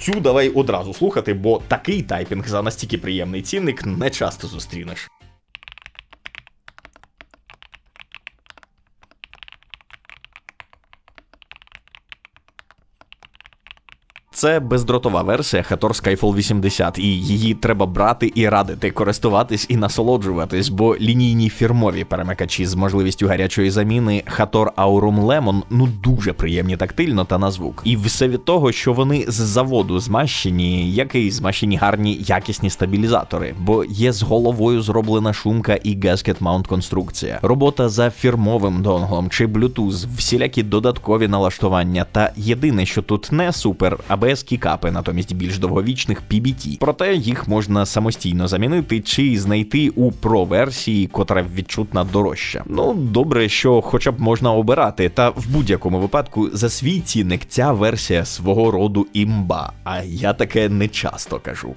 Цю давай одразу слухати, бо такий тайпінг за настільки приємний цінник не часто зустрінеш. Це бездротова версія Hator Skyfall 80, і її треба брати і радити, користуватись і насолоджуватись, бо лінійні фірмові перемикачі з можливістю гарячої заміни Hator Aurum Lemon ну дуже приємні тактильно та на звук. І все від того, що вони з заводу змащені, як і змащені гарні якісні стабілізатори, бо є з головою зроблена шумка і gasket mount конструкція, робота за фірмовим донглом чи Bluetooth, всілякі додаткові налаштування. Та єдине, що тут не супер, ABS кікапи, натомість більш довговічних PBT. Проте їх можна самостійно замінити чи знайти у Pro версії, котра відчутна дорожча. Ну добре, що хоча б можна обирати, та в будь-якому випадку за свій цінник ця версія свого роду імба. А я таке не часто кажу.